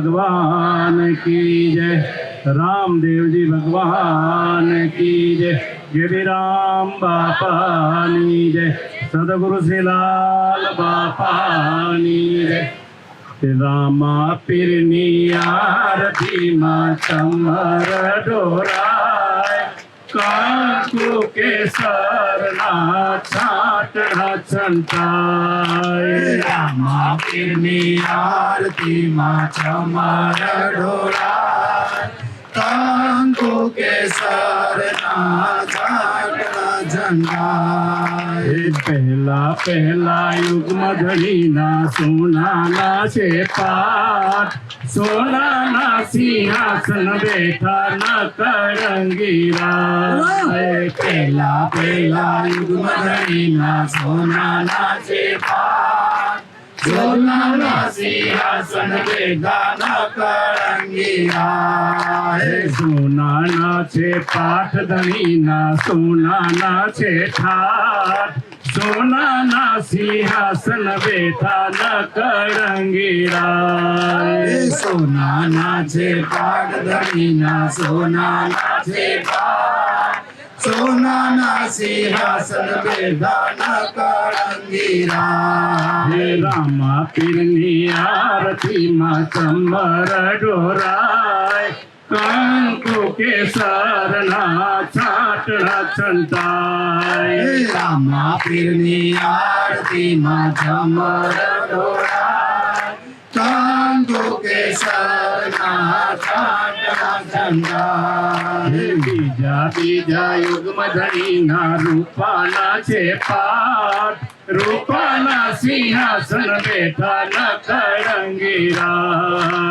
ભગવાન કી જય. રામદેવજી ભગવાન કી જય. જય રામ બાપાની જય. સદગુરુ શિલાલ બાપાની જય. રામા પીરની આરતીમાં તમારા ડોરા ડોરાય કે સરના છાટણા છંટાય. રામા પીરની આરતીમાં ચમર ઢોળાય. કાંકુ કે સરના ઝંડાય એ પહેલા પહેલા યુગમાં ધણીના સોનાના છે પાઠ. સોનાના સિંહાસન બેઠા ન કરંગીરા પહેલા પહેલા યુગમાં ધણીના સોનાના છે પાટ સોનાના સિંહાસન કરંગીરા હે સોનાના છે પાઠ ધણીના સોનાના છે ઠાઠ સોનાના સિંહાસન બેઠા ન કરંગીરા સોનાના છે પાઠ ધણીના સોનાના છે પાટ સોનાના સિંહાસન બેઠા કરંગીરા હે રામા પીરની આરતીમાં ચંબર ડોરાય કંકુ કેસરના છાટણા છંટાય હે રામા પીરની આરતીમાં કેસરના છાટણા ઝંડા હે બીજા બીજા યુગમાં ધણીના રૂપાલા છે પાઠ રૂપાલા સિંહાસન બેઠા ન કરંગીરા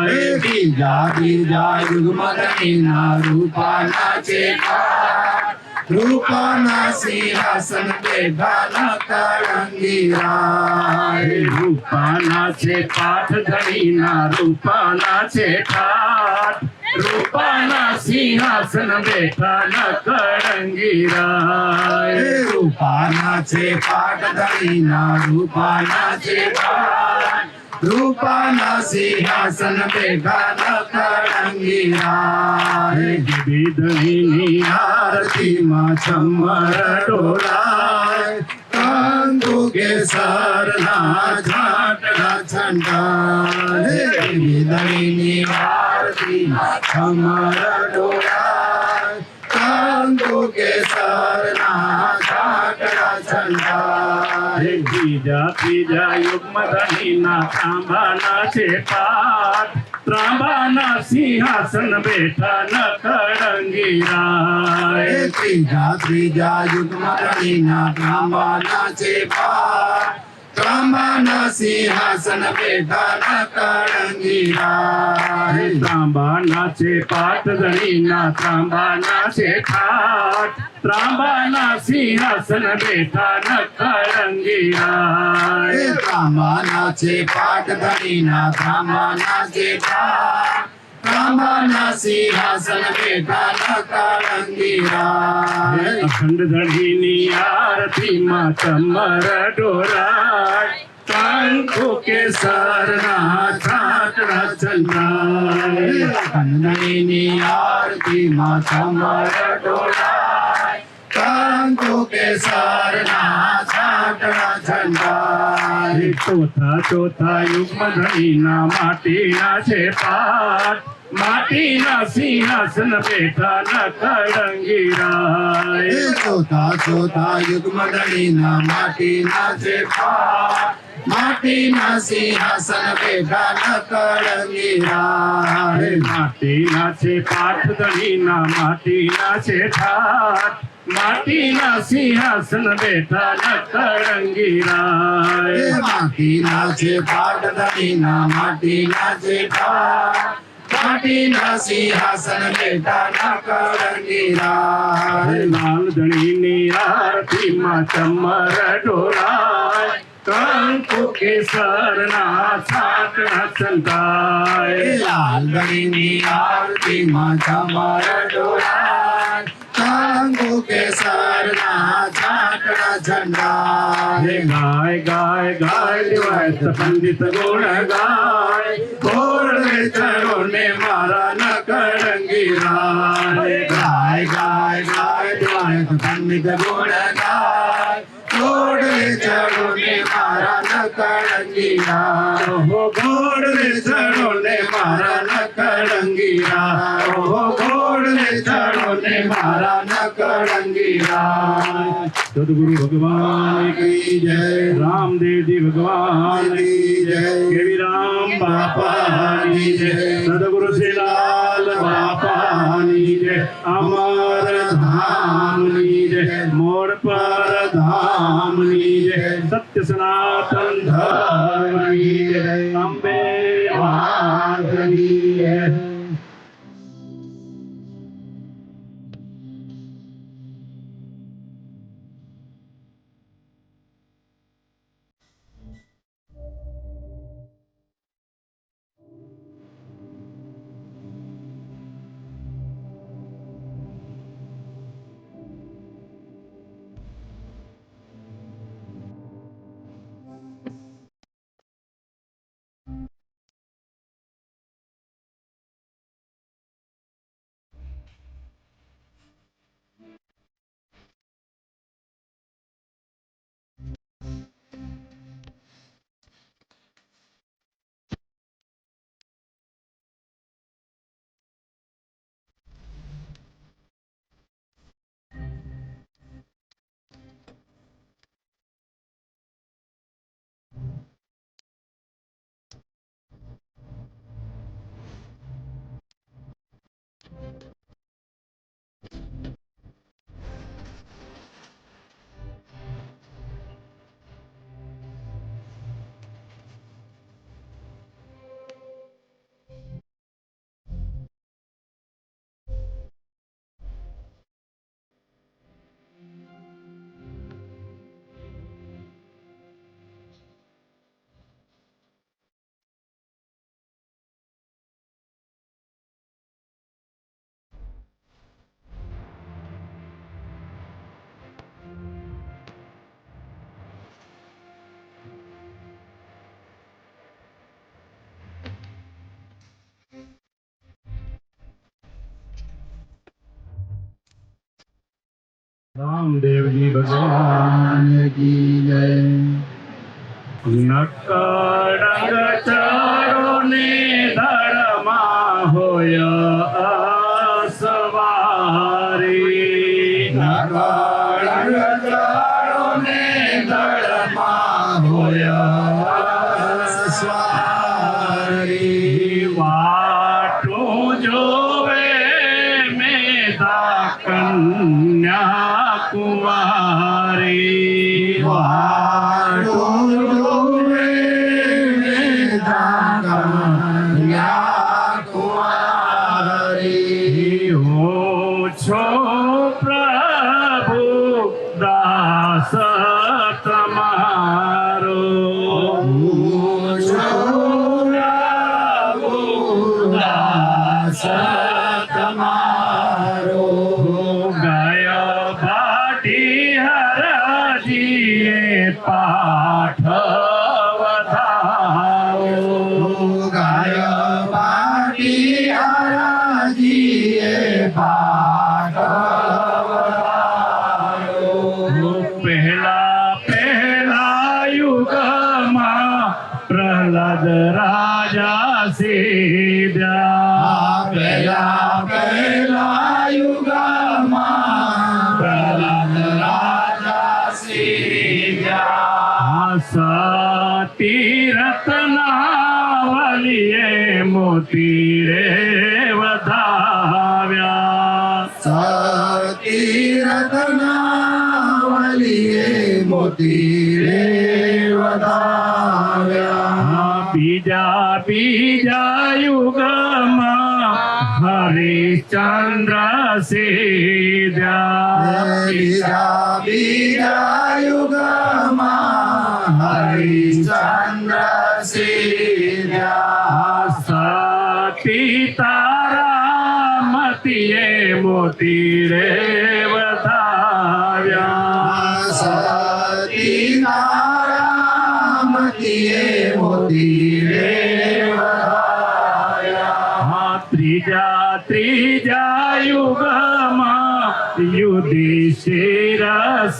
બીજા બીજા બીજા યુગમદનીના રૂપાલા છે પાઠ રૂપાના સિંહાસન બેઠા કરંગીરા હે રૂપાના છે પાઠ ધણીના રૂપાના છે ઠાઠ રૂપાના સિંહાસન બેઠા ન કરંગીરા રૂપાના છે પાટ ધણીના રૂપાના છે. રૂપાના સિંહાસન બેઠા કરંગીરા હે ધણીની આરતીમાં ચમર ડોલાય કાંતુ કેસરના ઝાટના છંડા હે વિદળીની આરતીમાં ખમર ડોળાય કાંતુ કેસરના ઝાટના છંડા હે બીજા ત્રીજા યુગમાં ધણીના તાંબાના છે પાઠ ત્રાંબાના સિંહાસન બેઠા ન હે ત્રીજા ત્રીજા યુગમાં રણીના ત્રાંબાના છે પાટ ત્રાંબાના સિંહાસન બેઠા ન કરંગીરા હે ત્રાંબાના છે પાઠ ધણીના ત્રાંબાના છે ઠાઠ ત્રાંબાના સિંહાસન બેઠા ન હે કરંગીરાય ત્રાંબાના છે પાટ ધણીના ત્રાંબાના છે પાટ ત્રાંબાના સિંહાસન બેઠા હે અખંડ ધણીની આરતીમાં ચમર ડોરાય કંકુ કેસરના છાટણા ચંદ્રાય કંદનીની આરતીમાં સમર ડોળાય કાંતો કેસરના છાટણા છંડાય હે ચોથા ચોથા યુગ્મ ધણીના માટીના છે પાઠ માટીના સિંહાસન બેઠા ના કળંગી રાય ચોથા ચોથા યુગમાં દળીના માટીના છે પાટ માટીના સિંહાસન બેઠા ન કળંગીરા માટીના છે પાઠ ધણીના માટીના છે ઠાઠ માટીના સિંહાસન બેઠા ન હે કરંગીરાય માટીના છે પાઠ દળીના માટીના છે પાટ માટીના સિંહાસન બેઠા ન કળંગીરા હે લાલ ધણીની આરતીમાં ચમર ડોરાય કંકુ કેસરના છાટણા સંતાય લાલ ગણીની આરતીમાં ચમર ડોળાય કાંગો કેસરના ઝાકડા ઝંડા હે ગાય ગાય ગાય દિવાય પંડિત ગુણ ગાય ઘોડ ચરોને મારા ન કરંગી રાય ગાય ગાય ગાય ગાય પંડિત ગુણ ગાય જોડે ચડો ને મારા નકળંગીયા ઓહો રે ચડો ને મારા નકળંગીયા ઓહો રે ચડો ને મારા નકળંગીયા સદગુરુ ભગવાન કી કી જય. રામદેવજી ભગવાન કી જય. કેવી રામ બાપાની જય. રામદેવજી ભગવાન કી જય નકડંગ ચારો ને ધડમાં હોય અસવારી નગાળને દળમાં હોય હરજીએ પાઠ મોતી રે વધાવ્યા બીજા બીજા યુગમાં હરિશ્ચંદ્ર સીધ્યા બીજા બીજા યુગમાં હરિશ્ચંદ્ર સીધ્યા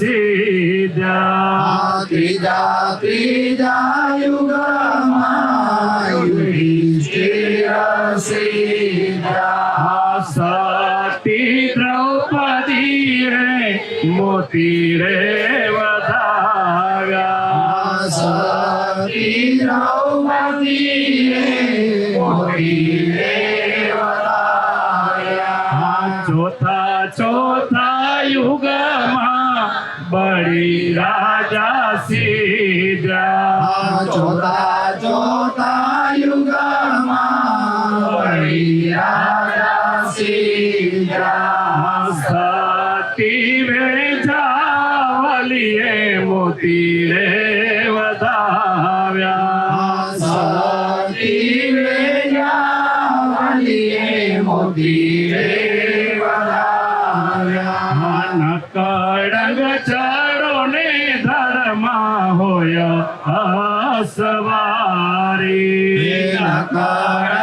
સીધા ત્રીજા ત્રીજા યુગમાં યુધિષ્ઠિર સીધા સતી દ્રૌપદી રે મોતી રે વધાવ્યા સતી દ્રૌપદીએ મોતીને અસવારી કરંગ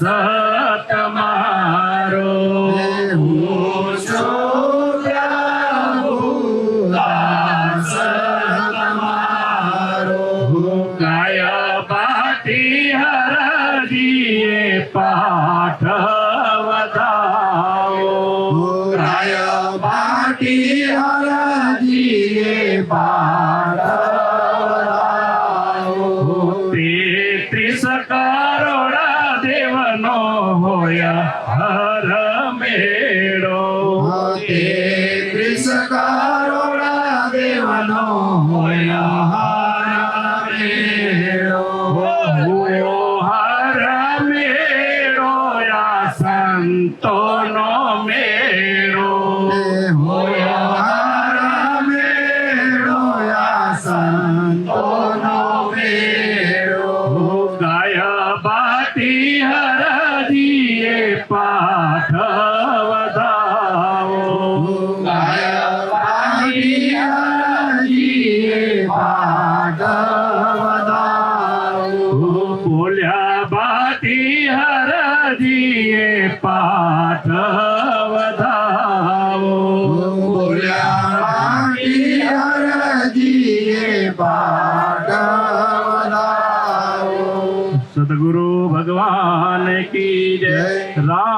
सत સંતોનો મેળો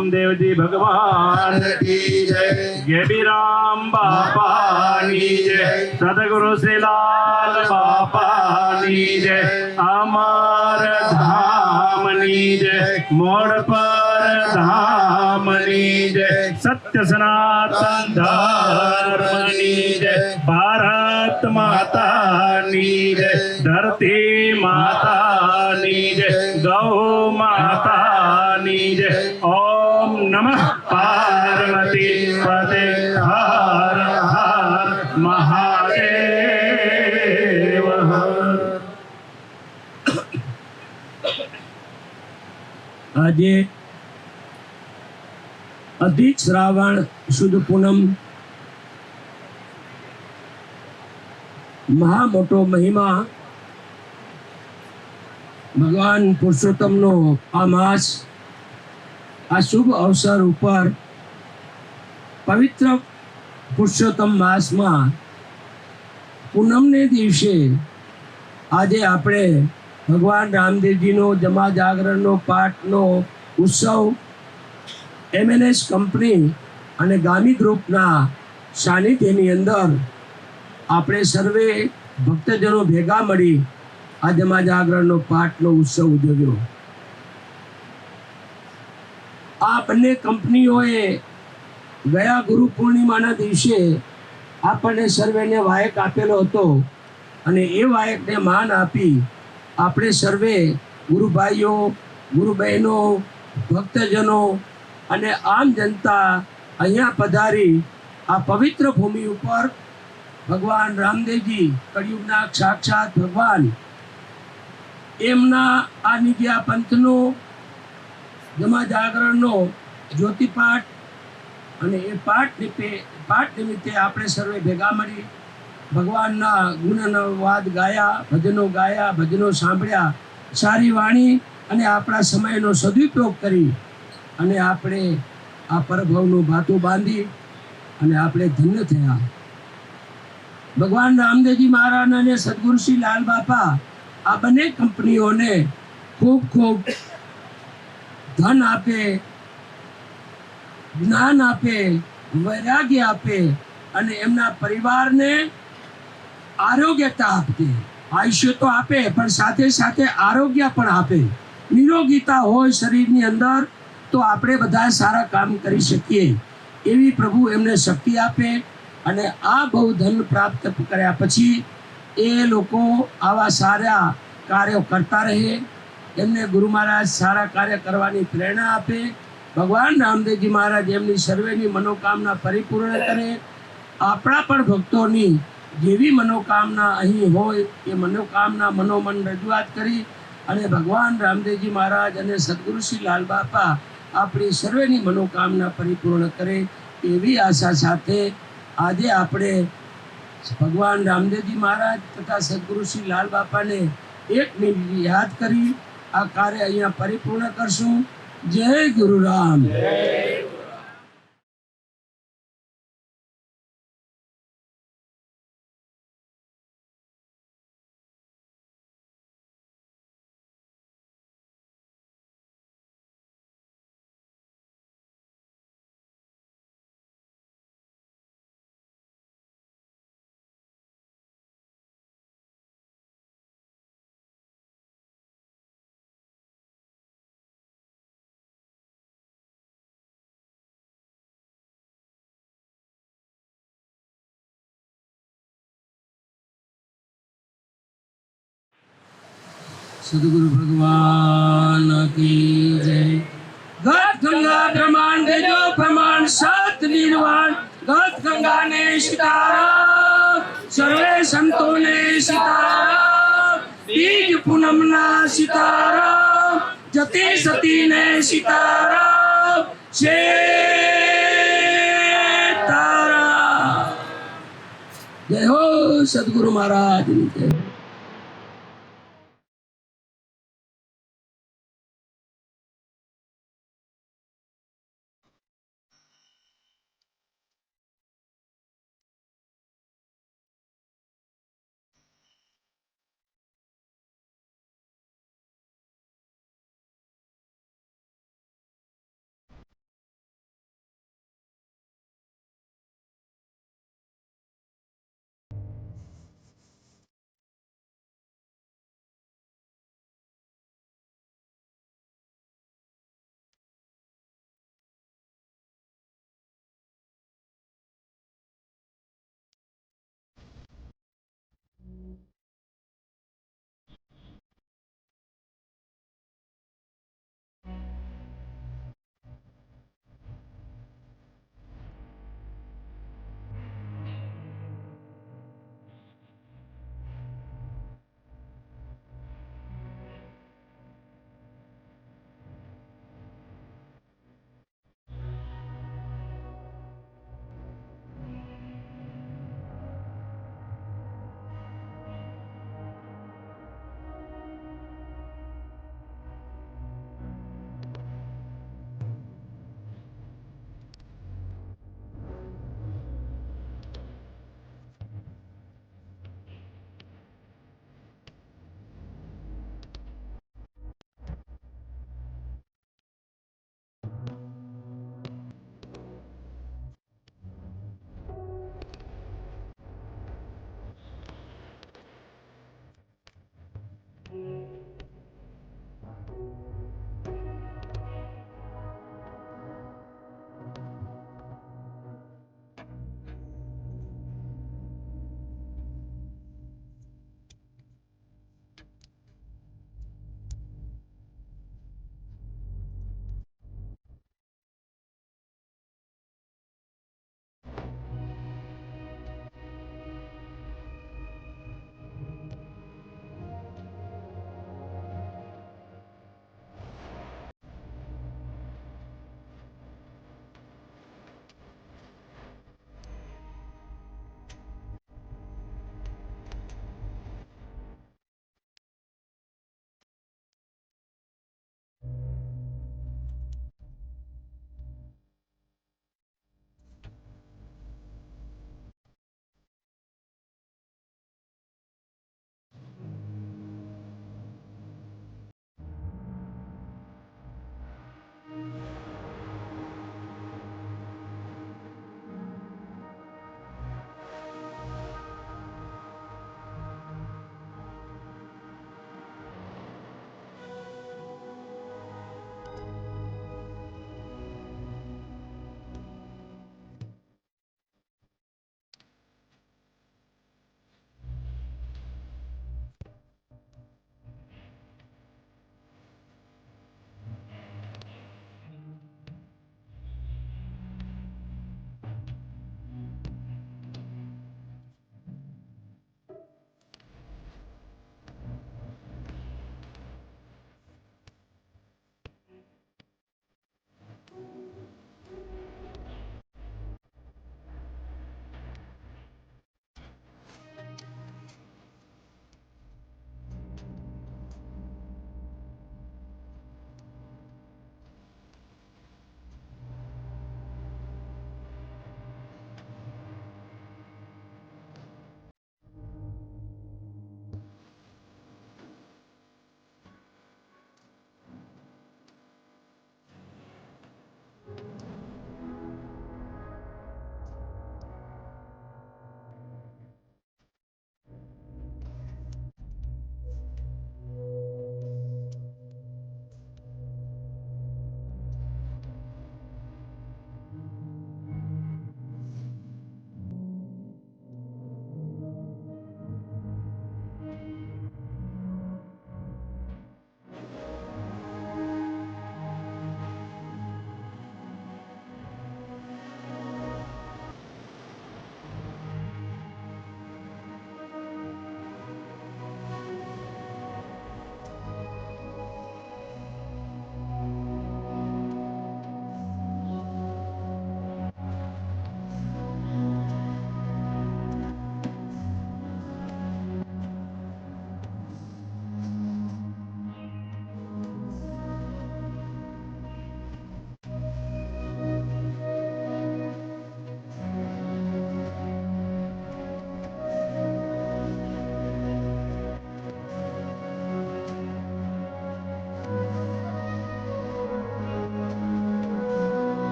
રામદેવજી ભગવાન. કી જય. ગેબી રામ બાપાની જય. સદગુરુ શ્રીલાલ બાપાની જય. અમાર ધામની જય. મોડ પર ધામની જય. સત્ય સનાતન ધર્મની જય. ભારત માતાની જય. ધરતી માતાની જય. ગૌ માતાની જય. ઓમ નમઃ પાર્વતી પદે હર હર મહાદેવ હર આજે અધિક શ્રાવણ શુદ્ધ પૂનમ મહા મોટો મહિમા ભગવાન પુરુષોત્તમનો આ માસ આ શુભ અવસર ઉપર પવિત્ર પુરુષોત્તમ માસમાં પૂનમને દિવસે આજે આપણે ભગવાન રામદેવજીનો જમા જાગરણનો, પાઠનો ઉત્સવ એમએનએસ કંપની અને ગામી ગ્રુપના સાનિધ્યની અંદર આપણે સર્વે ભક્તજનો ભેગા મળી આ જમા જાગરણનો, પાઠનો ઉત્સવ ઉજવ્યો. આ બંને કંપનીઓએ ગયા ગુરુ પૂર્ણિમાના દિવસે આપણને સર્વેને વાયક આપેલો હતો અને એ વાયકને માન આપી આપણે સર્વે ગુરુભાઈઓ ગુરુ બહેનો ભક્તજનો અને આમ જનતા અહીંયા પધારી આ પવિત્ર ભૂમિ ઉપર ભગવાન રામદેવજી કળિયુગના સાક્ષાત ભગવાન એમના આ નિત્યા પંથનો જમા જાગરણનો જ્યોતિપાઠ અને એ પાઠ નિમિત્તે પાઠ નિમિત્તે આપણે સર્વે ભેગા મળી. ભગવાનના ગુણનો વાદ ગાયા, ભજનો ગાયા, ભજનો સાંભળ્યા, સારી વાણી અને આપણા સમયનો સદુપયોગ કરી અને આપણે આ પરભવનું ભાતું બાંધી અને આપણે ધન્ય થયા. ભગવાન રામદેવજી મહારાજ અને સદગુરુ શ્રી લાલ બાપા આ બંને કંપનીઓને ખૂબ ખૂબ ધન આપે, જ્ઞાન આપે, વૈરાગ્ય આપે અને એમના પરિવારને આરોગ્યતા આપે. આયુષ્ય તો આપે, પણ સાથે સાથે આરોગ્ય પણ આપે. નિરોગીતા હોય શરીરની અંદર તો આપણે બધા સારા કામ કરી શકીએ. એવી પ્રભુ એમને શક્તિ આપે અને આ બહુ ધન પ્રાપ્ત કર્યા પછી એ લોકો આવા સારા કાર્યો કરતા રહે. એમને ગુરુ મહારાજ સારા કાર્ય કરવાની પ્રેરણા આપે. ભગવાન રામદેવજી મહારાજ એમની સર્વેની મનોકામના પરિપૂર્ણ કરે. આપણા પણ ભક્તોની જેવી મનોકામના અહીં હોય એ મનોકામના મનોમન રજૂઆત કરી અને ભગવાન રામદેવજી મહારાજ અને સદગુરુ શ્રી લાલ બાપા આપણી સર્વેની મનોકામના પરિપૂર્ણ કરે એવી આશા સાથે આજે આપણે ભગવાન રામદેવજી મહારાજ તથા સદગુરુ શ્રી લાલ બાપાને એક મિનિટ યાદ કરી આ કાર્ય અહીંયા પરિપૂર્ણ કરશું. જય ગુરુ રામ સદગુરુ ભગવાન કી જય ગત ગંગા પ્રમાણ દેજો પ્રમાણ સત નિર્વાણ ગત ગંગા ને સીતારામ સર્વે સંતો ને સીતારામ બીજ પૂનમ ના સીતારામ જતી સતી ને સીતારામ સીતારામ જય હો સદગુરુ મહારાજની જય